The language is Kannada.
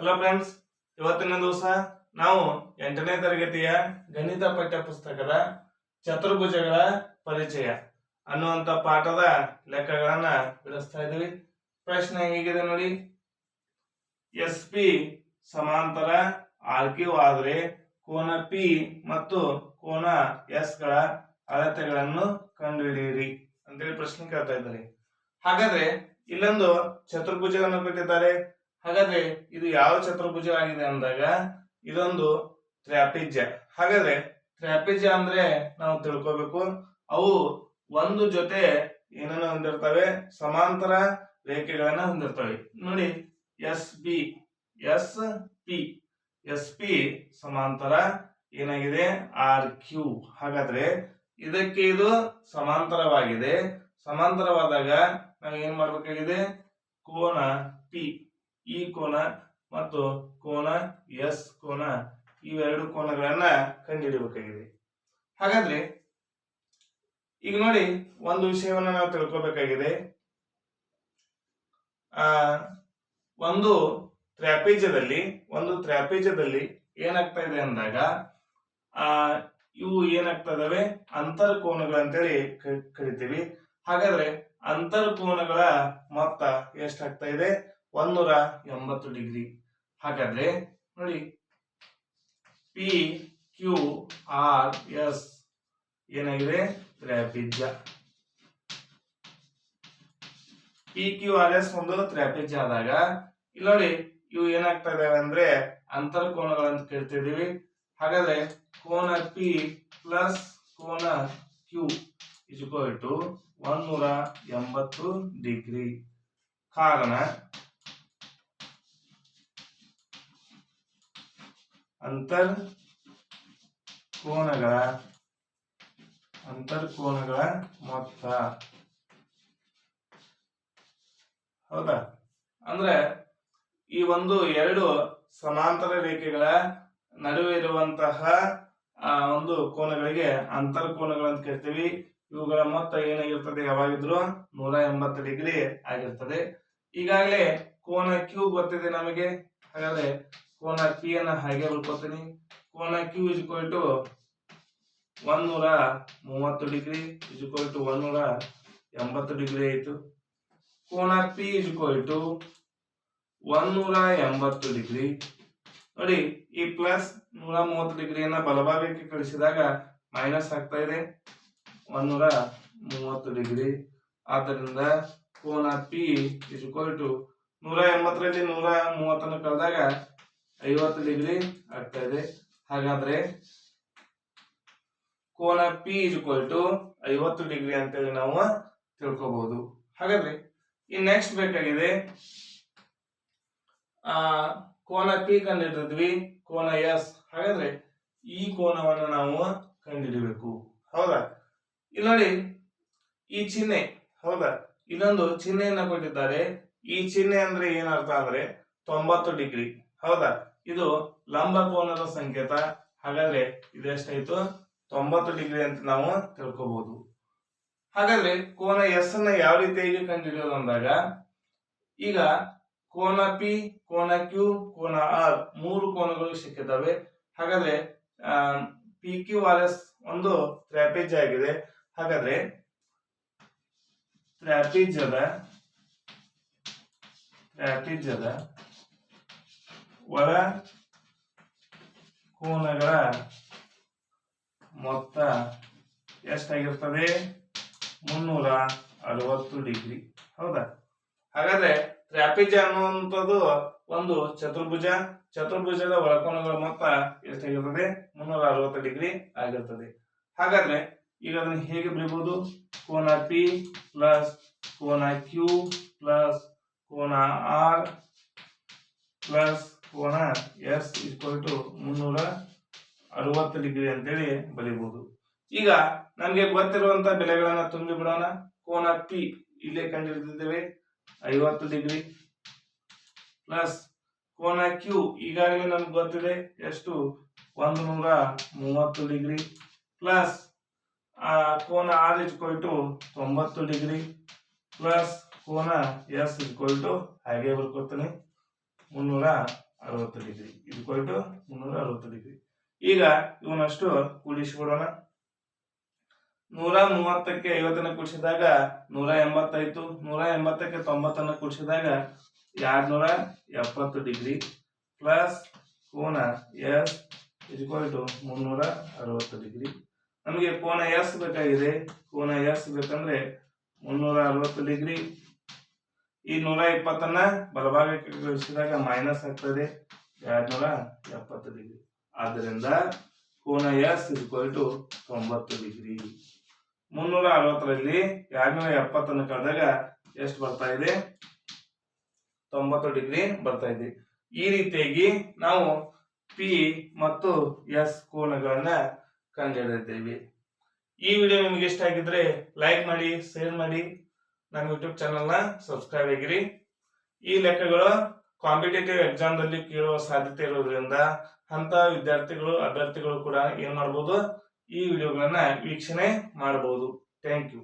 ಹಲೋ ಫ್ರೆಂಡ್ಸ್ ಇವತ್ತಿನ ದಿವಸ ನಾವು ಎಂಟನೇ ತರಗತಿಯ ಗಣಿತ ಪಠ್ಯ ಪುಸ್ತಕದ ಚತುರ್ಭುಜಗಳ ಪರಿಚಯ ಅನ್ನುವಂತ ಪಾಠದ ಲೆಕ್ಕಗಳನ್ನ ಬಿಡಿಸ್ತಾ ಇದ್ದೀವಿ. ಪ್ರಶ್ನೆ ಹೇಗಿದೆ ನೋಡಿ. ಎಸ್ ಪಿ ಸಮಾಂತರ ಆರ್ ಕ್ಯೂ ಆದ್ರೆ ಕೋನ ಪಿ ಮತ್ತು ಕೋನ ಎಸ್ಗಳ ಅಳತೆಗಳನ್ನು ಕಂಡುಹಿಡಿಯಿರಿ ಅಂತೇಳಿ ಪ್ರಶ್ನೆ ಕೇಳ್ತಾ ಇದ್ದಾರೆ. ಹಾಗಾದ್ರೆ ಇಲ್ಲೊಂದು ಚತುರ್ಭುಜವನ್ನು ಕೊಟ್ಟಿದ್ದಾರೆ ಹಾಗಾದ್ರೆ ಯಾವ ಚತುರ್ಭುಜ ಆಗಿದೆ ಅಂದಾಗ ಇದೊಂದು ತ್ರಾಪಿಜ್ಯ ಹಾಗಾದ್ರೆ ತ್ರಾಪಿಜ್ಯ ಅಂದ್ರೆ ನಾವು ತಿಳ್ಕೊಬೇಕು, ಅವು ಒಂದು ಜೊತೆ ಏನನ್ನ ಹೊಂದಿರ್ತವೆ? ಸಮಾಂತರ ರೇಖೆಗಳನ್ನ ಹೊಂದಿರ್ತವೆ. ನೋಡಿ, S B, S P. S P ಸಮಾಂತರ ಏನಾಗಿದೆ? R Q. ಹಾಗಾದ್ರೆ ಇದಕ್ಕೆ ಇದು ಸಮಾಂತರವಾಗಿದೆ. ಸಮಾಂತರವಾದಾಗ ನಾವು ಏನ್ ಮಾಡ್ಬೇಕಾಗಿದೆ? ಕೋನ ಪಿ ಈ ಕೋನ ಮತ್ತು ಕೋನ ಎಸ್, ಕೋನ ಇವೆರಡು ಕೋನಗಳನ್ನ ಕಂಡುಹಿಡಿಯಬೇಕಾಗಿದೆ. ಹಾಗಾದ್ರೆ ಈಗ ನೋಡಿ ಒಂದು ವಿಷಯವನ್ನ ನಾವು ತಿಳ್ಕೊಬೇಕಾಗಿದೆ. ಆ, ಒಂದು ತ್ರಾಪೇಜದಲ್ಲಿ ಒಂದು ತ್ರಾಪೇಜದಲ್ಲಿ ಏನಾಗ್ತಾ ಇದೆ ಅಂದಾಗ, ಆ, ಇವು ಏನಾಗ್ತಾ ಇದಾವೆ? ಅಂತರ್ ಕೋನಗಳಂತೇಳಿ ಕರಿತೀವಿ. ಹಾಗಾದ್ರೆ ಅಂತರ್ಕೋನಗಳ ಮೊತ್ತ ಎಷ್ಟಾಗ್ತಾ ಇದೆ? ಒಂದೂರ ಎಂಬತ್ತು ಡಿಗ್ರಿ. ಹಾಗಾದ್ರೆ ನೋಡಿ. ಪಿ ಕ್ಯೂ ಆರ್ ಎಸ್ ಏನಾಗಿದೆ? ತ್ರಾಪಿಜ್ಯ ಪಿ ಕ್ಯೂ ಆರ್ ಎಸ್ ಒಂದು ತ್ರಾಪಿಜ್ಯ ಆದಾಗ, ಇಲ್ಲಿ ನೋಡಿ, ಇವು ಏನಾಗ್ತಾ ಇದಾವೆ ಅಂದ್ರೆ ಅಂತರ್ ಕೋನಗಳಂತ ಕೇಳ್ತಿದೀವಿ ಹಾಗಾದ್ರೆ ಕೋನ ಪಿ ಪ್ಲಸ್ ಕೋನ ಕ್ಯೂ ಇಸ್ ನೂರ ಎಂಬತ್ತು ಡಿಗ್ರಿ ಕಾರಣ ಅಂತರ್ ಕೋನಗಳ ಅಂತರ್ ಕೋನಗಳ ಮೊತ್ತ. ಹೌದಾ? ಅಂದ್ರೆ ಈ ಒಂದು ಎರಡು ಸಮಾಂತರ ರೇಖೆಗಳ ನಡುವೆ ಇರುವಂತಹ ಒಂದು ಕೋನಗಳಿಗೆ ಅಂತರ್ ಕೋನಗಳಂತ ಕರಿತೀವಿ. ಇವುಗಳ ಮೊತ್ತ ಏನಾಗಿರ್ತದೆ? ಯಾವಾಗಿದ್ರು ನೂರ ಎಂಬತ್ತು ಡಿಗ್ರಿ ಆಗಿರ್ತದೆ. ಈಗಾಗಲೇ ಕೋನ ಕ್ಯೂ ಗೊತ್ತಿದೆ ನಮಗೆ. ಹಾಗಾದ್ರೆ ಕೋನ ಪಿ ಅನ್ನ ಹಾಗೆ ಬರ್ಕೋತೀನಿ ಕೋನ ಕ್ಯೂ ಇಸ್ ಟು ಒಂದೂರ ಮೂವತ್ತು ಡಿಗ್ರಿ ಇಸ್ ಟು ಒಂದೂರ ಎಂಬತ್ತು ಡಿಗ್ರಿ ಆಯಿತು. ಕೋನ ಪಿ ಇಸ್ ಟು ಒಂದೂರ ಎಂಬತ್ತು ಡಿಗ್ರಿ. ನೋಡಿ, ಈ ಪ್ಲಸ್ ನೂರ ಮೂವತ್ತು ಡಿಗ್ರಿಯನ್ನ ಬಲಭಾಗಕ್ಕೆ ಕಳಿಸಿದಾಗ ಮೈನಸ್ ಆಗ್ತಾ ಇದೆ. ಒಂದೂರ ಮೂವತ್ತು ಡಿಗ್ರಿ. ಆದ್ದರಿಂದ ಕೋನ ಪಿ ಇಸ್ ಟು ನೂರ ಎಂಬತ್ತರಲ್ಲಿ ನೂರ ಮೂವತ್ತನ್ನು ಕಳೆದಾಗ ಐವತ್ತು ಡಿಗ್ರಿ ಆಗ್ತಾ ಇದೆ. ಹಾಗಾದ್ರೆ ಕೋನ ಪಿ ಇಸ್ ಟು ಐವತ್ತು ಡಿಗ್ರಿ ಅಂತೇಳಿ ನಾವು ತಿಳ್ಕೋಬಹುದು ಹಾಗಾದ್ರೆ ಈ ನೆಕ್ಸ್ಟ್ ಬೇಕಾಗಿದೆ, ಆ, ಕೋನ ಪಿ ಕಂಡಿಡಿದ್ವಿ, ಕೋನ ಎಸ್ ಹಾಗಾದ್ರೆ ಈ ಕೋನವನ್ನು ನಾವು ಕಂಡುಹಿಡಿಬೇಕು ಹೌದಾ? ಇಲ್ಲಿ ನೋಡಿ, ಈ ಚಿಹ್ನೆ, ಹೌದಾ? ಇನ್ನೊಂದು ಚಿಹ್ನೆಯನ್ನ ಕೊಟ್ಟಿದ್ದಾರೆ. ಈ ಚಿಹ್ನೆ ಅಂದ್ರೆ ಏನರ್ಥ ಅಂದ್ರೆ ತೊಂಬತ್ತು ಡಿಗ್ರಿ. ಹೌದಾ? ಇದು ಲಂಬ ಕೋನದ ಸಂಕೇತ. ಹಾಗಾದ್ರೆ ಇದೆಷ್ಟಾಯ್ತು ತೊಂಬತ್ತು ಡಿಗ್ರಿ ಅಂತ ನಾವು ತಿಳ್ಕೋಬಹುದು ಹಾಗಾದ್ರೆ ಕೋನ ಎಸ್ ಅನ್ನ ಯಾವ ರೀತಿಯಾಗಿ ಕಂಡುಹಿಡಿಯೋದು ಅಂದಾಗ, ಈಗ ಕೋನ ಪಿ, ಕೋನ ಕ್ಯೂ, ಕೋನ ಆರ್ ಮೂರು ಕೋನಗಳು ಸಿಕ್ಕಿದ್ದಾವೆ. ಹಾಗಾದ್ರೆ ಪಿ ಕ್ಯೂ ಆರ್ ಎಸ್ ಒಂದು ಟ್ರಾಪೇಜ್ ಆಗಿದೆ. ಹಾಗಾದ್ರೆ ಟ್ರ್ಯಾಪಿಜ್ಯದ ಟ್ರ್ಯಾಪಿಜ್ಯದ ಒಳ ಕೋನಗಳ ಮೊತ್ತ ಎಷ್ಟಾಗಿರ್ತದೆ? ಮುನ್ನೂರ ಅರವತ್ತು ಡಿಗ್ರಿ. ಹೌದಾ? ಹಾಗಾದ್ರೆ ಟ್ರ್ಯಾಪಿಜ್ ಅನ್ನುವಂಥದ್ದು ಒಂದು ಚತುರ್ಭುಜ. ಚತುರ್ಭುಜದ ಒಳಕೋನಗಳ ಮೊತ್ತ ಎಷ್ಟಾಗಿರ್ತದೆ? ಮುನ್ನೂರ ಅರವತ್ತು ಡಿಗ್ರಿ ಆಗಿರ್ತದೆ. ಹಾಗಾದ್ರೆ ಈಗ ಅದನ್ನು ಹೇಗೆ ಬರೀಬಹುದು? ಕೋನ ಪಿ ಪ್ಲಸ್ ಕೋನ ಕ್ಯೂ ಪ್ಲಸ್ ಕೋನ ಆರ್ ಪ್ಲಸ್ ಕೋನ ಎಸ್ ಈಕ್ವಲ್ ಟು ಮುನ್ನೂರ ಅರವತ್ತು ಡಿಗ್ರಿ ಅಂತೇಳಿ ಬರೀಬಹುದು ಈಗ ನಮಗೆ ಗೊತ್ತಿರುವಂತ ಬೆಲೆಗಳನ್ನ ತುಂಬಿ ಬಿಡೋಣ ಕೋನ ಪಿ ಇಲ್ಲೇ ಕಂಡಿರ್ತಿದ್ದೇವೆ ಐವತ್ತು ಡಿಗ್ರಿ ಪ್ಲಸ್ ಕೋನ ಕ್ಯೂ ಈಗಾಗಲೇ ನಮ್ಗೆ ಗೊತ್ತಿದೆ, ಎಷ್ಟು? ಒಂದು ನೂರ ಮೂವತ್ತು ಡಿಗ್ರಿ ಪ್ಲಸ್ ಕೋನ ಆರ್ ಇಸ್ಕೊಲ್ ಟು ತೊಂಬತ್ತು ಡಿಗ್ರಿ ಪ್ಲಸ್ ಕೋನ ಎಸ್ ಇಸ್ಕೊಲ್ ಟು ಹಾಗೆ ಬರ್ಕೋತೀನಿ ಮುನ್ನೂರ ಅರವತ್ತು ಡಿಗ್ರಿ. ಇದು ಕೊಟ್ಟು ಮುನ್ನೂರ ಅರವತ್ತು ಡಿಗ್ರಿ. ಈಗ ಇವನಷ್ಟು ಕೂಡಿಸಿಬಿಡೋಣ ನೂರ ಮೂವತ್ತಕ್ಕೆ ಐವತ್ತನ್ನ ಕೂಡಿಸಿದಾಗ ನೂರ ಎಂಬತ್ತಾಯ್ತು ನೂರ ಎಂಬತ್ತಕ್ಕೆ ತೊಂಬತ್ತನ್ನು ಕೂಡಿಸಿದಾಗ ಎರಡ್ನೂರ ಎಪ್ಪತ್ತು ಡಿಗ್ರಿ? ಪ್ಲಸ್ ಕೋನ ಎಸ್ ಇದು ಟು ಮುನ್ನೂರ ಅರವತ್ತು ಡಿಗ್ರಿ. ನಮಗೆ ಕೋನ ಎಸ್ ಬೇಕಾಗಿದೆ. ಕೋನ ಎಸ್ ಬೇಕಂದ್ರೆ ಮುನ್ನೂರ ಅರವತ್ತು ಡಿಗ್ರಿ. ಈ ನೂರ ಇಪ್ಪತ್ತನ್ನ ಬಲಭಾಗಕ್ಕೆ ಕಳಿಸಿದಾಗ ಮೈನಸ್ ಆಗ್ತದೆ. ಎರಡ್ನೂರ ಎಪ್ಪತ್ತು ಡಿಗ್ರಿ ಆದ್ದರಿಂದ ಕೋನ ಎಸ್ ಇಕ್ವಲ್ ಟು ತೊಂಬತ್ತು ಡಿಗ್ರಿ ಮುನ್ನೂರ ಅರವತ್ತರಲ್ಲಿ ಎರಡ್ನೂರ ಎಪ್ಪತ್ತನ್ನು ಕಳೆದಾಗ ಎಷ್ಟು ಬರ್ತಾ ಇದೆ? ತೊಂಬತ್ತು ಡಿಗ್ರಿ ಬರ್ತಾ ಇದೆ. ಈ ರೀತಿಯಾಗಿ ನಾವು ಪಿ ಮತ್ತು ಎಸ್ ಕೋನಗಳನ್ನ ಕಂಡುಹಿಡಿದಿದ್ದೇವೆ. ಈ ವಿಡಿಯೋ ನಿಮಗೆ ಇಷ್ಟ ಆಗಿದ್ರೆ ಲೈಕ್ ಮಾಡಿ ಶೇರ್ ಮಾಡಿ. ನಮ್ಮ ಯೂಟ್ಯೂಬ್ ಚಾನಲ್ನ ಸಬ್ಸ್ಕ್ರೈಬ್ ಆಗಿರಿ. ಈ ಲೆಕ್ಕಗಳು ಕಾಂಪಿಟೇಟಿವ್ ಎಕ್ಸಾಮ್ದಲ್ಲಿ ಕೇಳುವ ಸಾಧ್ಯತೆ ಇರೋದ್ರಿಂದ ಅಂತ ವಿದ್ಯಾರ್ಥಿಗಳು, ಅಭ್ಯರ್ಥಿಗಳು ಕೂಡ ಏನ್ ಮಾಡಬಹುದು ಈ ವಿಡಿಯೋಗಳನ್ನ ವೀಕ್ಷಣೆ ಮಾಡಬಹುದು ಥ್ಯಾಂಕ್ ಯು